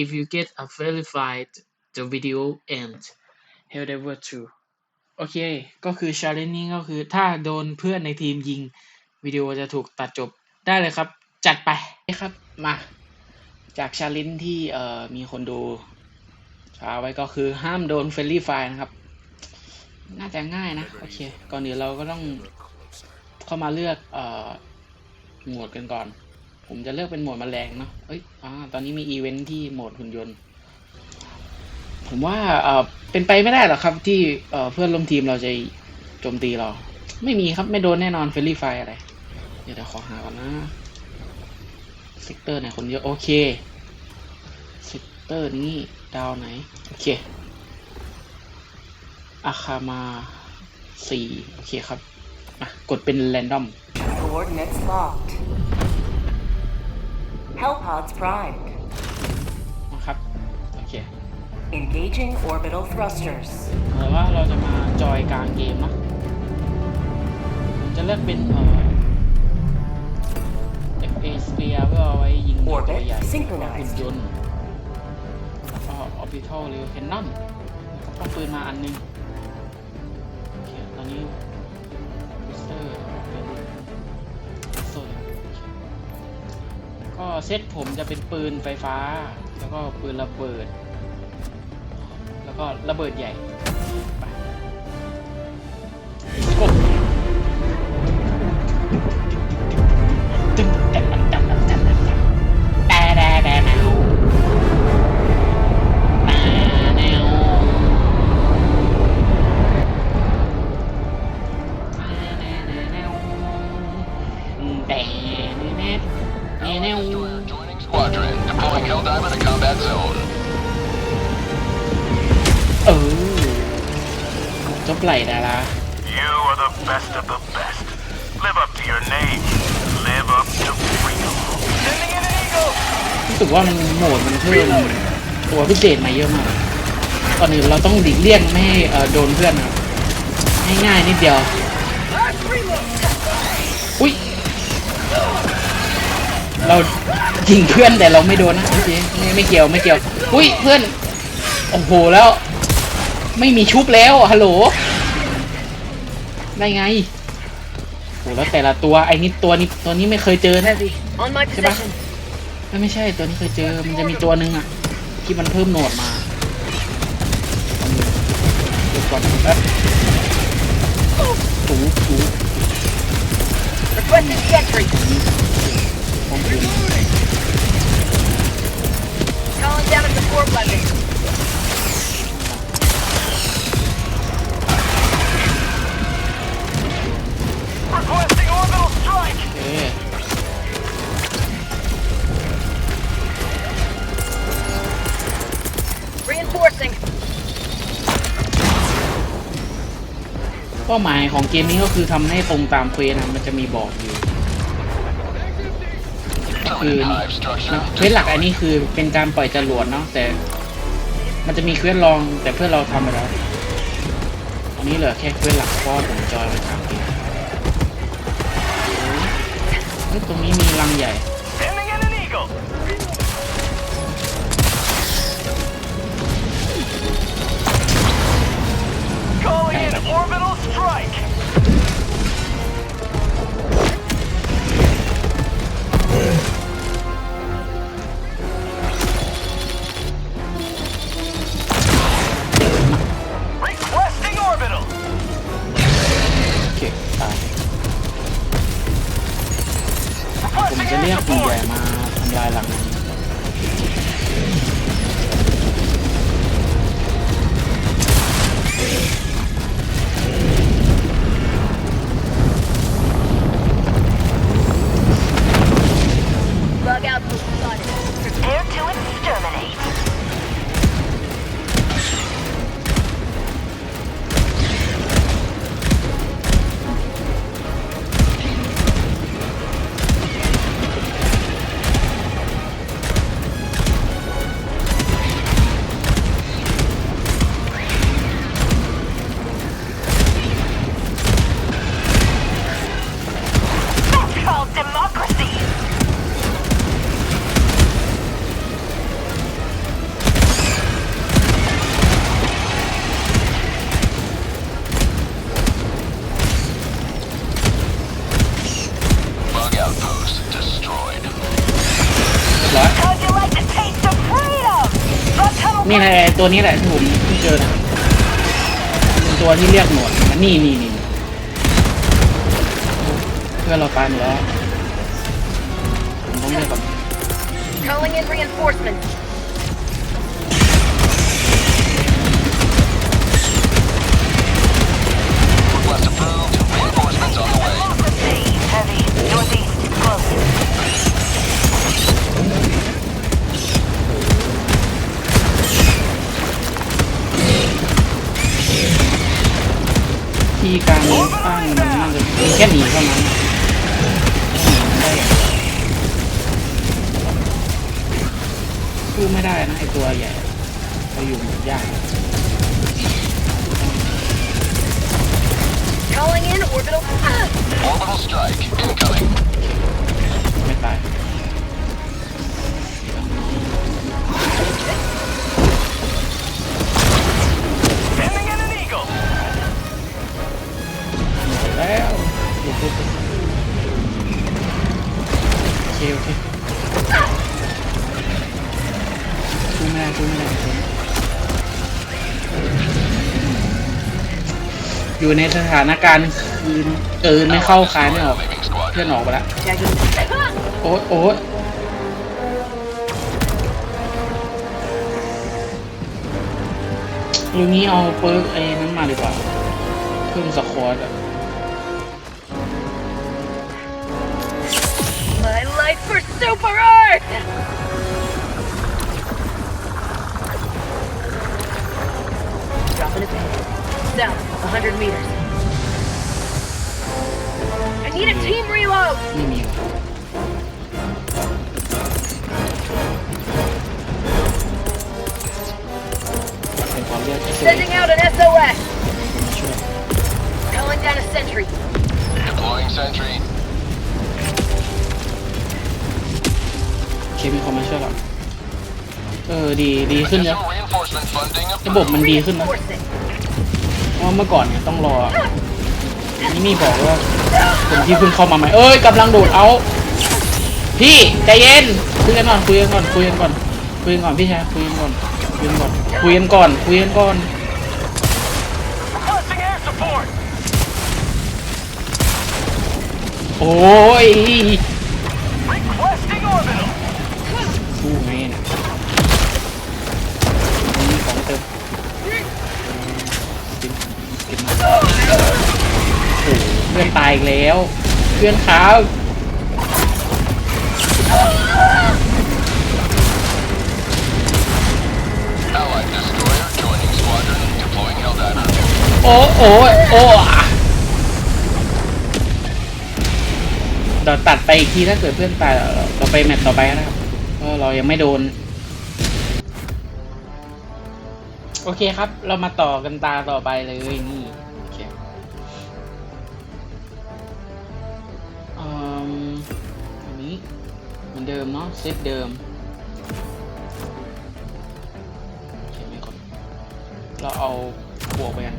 if you get a verified the video ends however true โอเค ก็คือ challenge นี้ก็คือถ้าโดนเพื่อนในทีมยิง วิดีโอจะถูกตัดจบได้เลยครับ จัดไปครับ มา จาก challenge ที่เอ่อมีคนดูช้าไว้ก็คือห้ามโดน friendly fire นะครับ น่าจะง่ายนะ โอเค ก่อนอื่นเราก็ต้องเข้ามาเลือกเอ่อโหมดกันก่อน ผมจะเลือกเป็นโหมดแมลงเนาะเอ้ยอ่าตอนนี้มีอีเวนท์ที่โหมดหุ่นยนต์ ผมว่าเออเป็นไปไม่ได้หรอกครับ ที่เออเพื่อนร่วมทีมเราจะโจมตีเรา ไม่มีครับไม่โดนแน่นอนเฟรนลี่ไฟอะไร เดี๋ยวเดี๋ยวขอหาก่อนนะเซกเตอร์ไหนคนเยอะโอเคเซกเตอร์นี้ดาวไหน โอเคอาคามาสี่โอเคครับอะกดเป็นแรนดอม Hellpods primed. นะครับ โอเค Engaging orbital thrusters. เหมือนว่าเราจะมาจอยกลางเกมเนาะผมจะเลือกเป็นเอ่อ FA Sphere เพื่อเอาไว้ยิงตัวใหญ่ Orbit synchronized หุ่นยนต์แล้วก็ Orbital Rail Cannon แล้วก็ปืนมาอันนึง โอเค ตอนนี้ Booster เป็น ก็เซตผมจะเป็นปืนไฟฟ้า แล้วก็ปืนระเบิด แล้วก็ระเบิดใหญ่ไป แต่แนว Joining squadron. Deploying Helldiver to combat zone. เออจบไหลดารา You are the best of the best. Live up to your name. Live up to freedom. Sending in an eagle! รู้สึกว่ามันโหมดมันเพิ่มตัวพิเศษมาเยอะมาก ตอนนี้เราต้องดิกเลี่ยงไม่ให้เอ่อโดนเพื่อนนะครับให้ง่ายนิดเดียวอุ้ย เรายิงเพื่อนแต่เราไม่โดนนะโอเคไม่ไม่เกี่ยวไม่เกี่ยว อุ้ยเพื่อน โอ้โหแล้ว ไม่มีชุบแล้วฮัลโหล ได้ไงโอ้แล้วแต่ละตัวไอ้นี่ตัวนี้ตัวนี้ไม่เคยเจอแน่สิ On my Goodbye. position. ไม่ไม่ใช่ตัวนี้เคยเจอ มันจะมีตัวหนึ่งอะที่มันเพิ่มโหนดมาดูก่อนแป๊บถูถู Requesting sentry. บ้นเป้าหมายของเกมนี้ก็คือทำให้ตรงตามเควสนะมันจะมีบอกอยู่ คือเควสหลักอันนี้คือเป็นการปล่อยจรวดเนาะแต่ มันจะมีเควสรองแต่เพื่อเราทำไปแล้วอันนี้เหลือแค่เควสหลักเพราะว่าผมจอยไปทางเกมเฮ้ยตรงนี้มีรังใหญ่ Sending in an eagle! Calling จะเรียกคุณใหญ่มาทำลายหลังนี้ นี่แหละตัวนี้แหละที่ผมเพิ่งเจอนะเป็นตัวที่เรียกหนวดนนี่นี่นี่เพื่อนเราตายหมดแล้วผมต้องเรียกก่อน Calling in reinforcements. ที่กลางตั้งมันน่าจะมีแค่หนีเท่านั้นนะหนีไม่ได้สู้ไม่ได้นะไอตัวใหญ่เราอยู่มันยาก Calling in orbital. Ah! Orbital strike incoming. ไม่ตาย โอเคโอเคสู้ไม่ได้สู้ไม่ได้สู้ไม่ได้อยู่ในสถานการณ์คืนเกินไม่เข้าคายไม่ออกเพื่อนออกไปแล้ว Tagging. โอ๊ยโอ๊ยลุงนี้เอาเปิร์กไอ้นั้นมาดีกว่าเครื่องสควอตอะ super art. Dropping a pin. South, 100 meters. I need a team reload. ไม่มีว่ะเป็นความเรียก SOS Sending out an SOS. มาช่วย Calling down a sentry. Deploying sentry. มีคนมาช่วยแล้วเออดีดีขึ้นเยอะระบบมันดีขึ้นนะเพราะเมื่อก่อนเนี่ยต้องรอนี่มีบอกว่าคนที่เพิ่งเข้ามาใหม่เอ้ยกำลังโดดเอา พี่ใจเย็นคุยกันก่อนคุยกันก่อนคุยกันก่อนคุยกันก่อนพี่ชายคุยกันก่อนคุยกันก่อนคุยกันก่อนคุยกันก่อนโอ้ย พื่อนตายอีกแล้ว เพื่อนครับโอ้โอ้โอ้เดี๋ยวตัดไปอีกทีถ้าเกิดเพื่อนตายเราไปแมตช์ต่อไปนะครับเพราะเรายังไม่โดน โอเคครับ เรามาต่อกันตาต่อไปเลยนี่ เหมือนเดิมเนาะเซตเดิมโอเคไม่กดเราเอาบวกไปกัน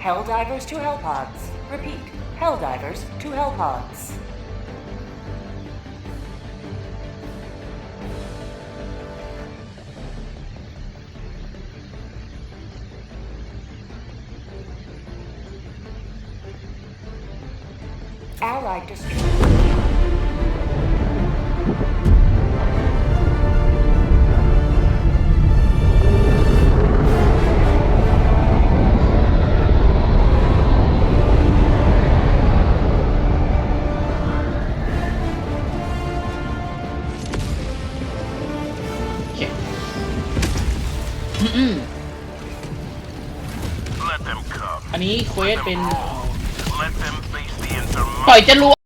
Helldivers to Hellpods. Repeat. Helldivers to Hellpods. Allied destroyer. ควสเป็น Let them face the ปล่อย insurmountable. จรวด